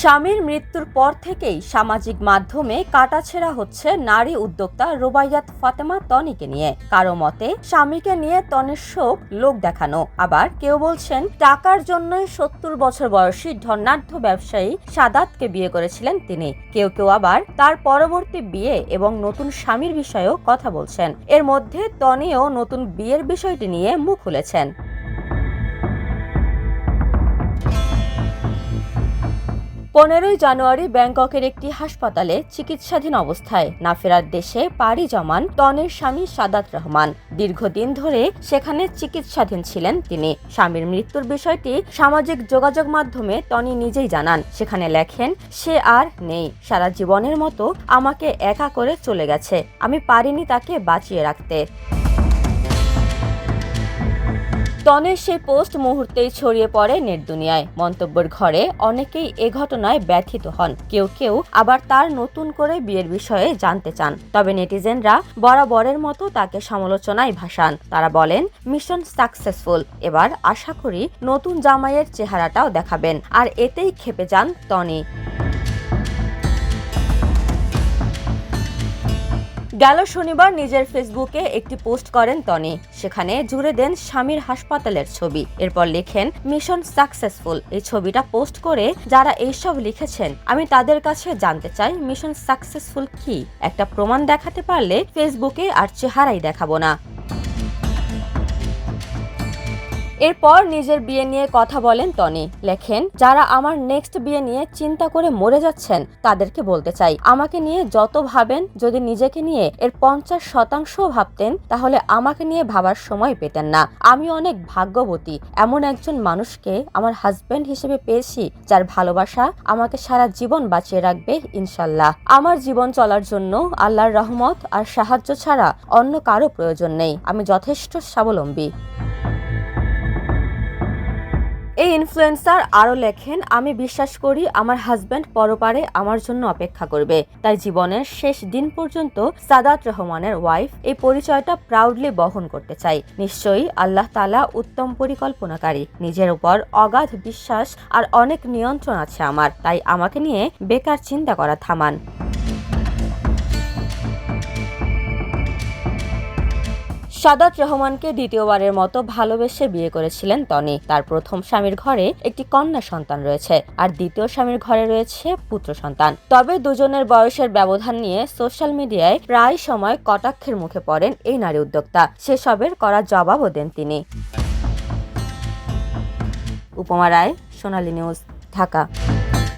স্বামীর মৃত্যুর পর থেকেই সামাজিক মাধ্যমে কাটাছেড়া হচ্ছে নারী উদ্যোক্তা রুবাইয়াত ফাতেমা তনিকে নিয়ে। কারও মতে, স্বামীকে নিয়ে তনের শোক লোক দেখানো। আবার কেউ বলছেন, টাকার জন্যই সত্তর বছর বয়সী ধনাঢ্য ব্যবসায়ী সাদাতকে বিয়ে করেছিলেন তিনি। কেউ কেউ আবার তার পরবর্তী বিয়ে এবং নতুন স্বামীর বিষয়েও কথা বলছেন। এর মধ্যে তনিও নতুন বিয়ের বিষয়টি নিয়ে মুখ খুলেছেন। পনেরোই জানুয়ারি ব্যাংককের একটি হাসপাতালে চিকিৎসাধীন অবস্থায় না ফেরার দেশে পাড়ি জমান তনের স্বামী সাদাত রহমান। দীর্ঘদিন ধরে সেখানে চিকিৎসাধীন ছিলেন তিনি। স্বামীর মৃত্যুর বিষয়টি সামাজিক যোগাযোগ মাধ্যমে টনি নিজেই জানান। সেখানে লেখেন, সে আর নেই। সারা জীবনের মতো আমাকে একা করে চলে গেছে। আমি পারিনি তাকে বাঁচিয়ে রাখতে। টনের সেই পোস্ট মুহূর্তেই ছড়িয়ে পড়ে নেট দুনিয়ায়। মন্তব্যের ঘরে অনেকেই এ ঘটনায় ব্যথিত হন। কেউ কেউ আবার তার নতুন করে বিয়ের বিষয়ে জানতে চান। তবে নেটিজেনরা বরাবরের মতো তাকে সমালোচনায় ভাসান। তারা বলেন, মিশন সাকসেসফুল। এবার আশা করি নতুন জামাইয়ের চেহারাটাও দেখাবেন। আর এতেই খেপে যান টনি। গেল শনিবার নিজের ফেসবুকে একটি পোস্ট করেন টনি। সেখানে জুড়ে দেন স্বামীর হাসপাতালের ছবি। এরপর লেখেন, মিশন সাকসেসফুল। এই ছবিটা পোস্ট করে যারা এইসব লিখেছেন, আমি তাদের কাছে জানতে চাই মিশন সাকসেসফুল কি? একটা প্রমাণ দেখাতে পারলে ফেসবুকে আর চেহারাই দেখাবো না। এরপর নিজের বিয়ে নিয়ে কথা বলেন টনি। লেখেন, যারা আমার নেক্সট বিয়ে নিয়ে চিন্তা করে মরে যাচ্ছেন, তাদেরকে বলতে চাই। আমাকে নিয়ে যত ভাবেন, যদি নিজেকে নিয়ে এর পঞ্চাশ শতাংশ ভাবতেন, তাহলে আমাকে নিয়ে ভাবার সময় পেতেন না। আমি অনেক ভাগ্যবতী। এমন একজন মানুষকে আমার হাজব্যান্ড হিসেবে পেয়েছি, যার ভালোবাসা আমাকে সারা জীবন বাঁচিয়ে রাখবে, ইনশাল্লাহ। আমার জীবন চলার জন্য আল্লাহর রহমত আর সাহায্য ছাড়া অন্য কারও প্রয়োজন নেই। আমি যথেষ্ট স্বাবলম্বী। এই ইনফ্লুয়েন্সার আরও লেখেন, আমি বিশ্বাস করি আমার হাজব্যান্ড পরপারে আমার জন্য অপেক্ষা করবে। তাই জীবনের শেষ দিন পর্যন্ত সাদাত রহমানের ওয়াইফ এই পরিচয়টা প্রাউডলি বহন করতে চাই। নিশ্চয়ই আল্লাহ তালা উত্তম পরিকল্পনাকারী। নিজের উপর অগাধ বিশ্বাস আর অনেক নিয়ন্ত্রণ আছে আমার। তাই আমাকে নিয়ে বেকার চিন্তা করা থামান। সাদাত রহমানকে দ্বিতীয়বারের মতো ভালোবেসে বিয়ে করেছিলেন টনি। তার প্রথম স্বামীর ঘরে একটি কন্যা সন্তান রয়েছে আর দ্বিতীয় স্বামীর ঘরে রয়েছে পুত্র সন্তান। তবে দুজনের বয়সের ব্যবধান নিয়ে সোশ্যাল মিডিয়ায় প্রায় সময় কটাক্ষের মুখে পড়েন এই নারী উদ্যোক্তা। সেসবের করা জবাবও দেন তিনি। উপমা রায়, সোনালী নিউজ, ঢাকা।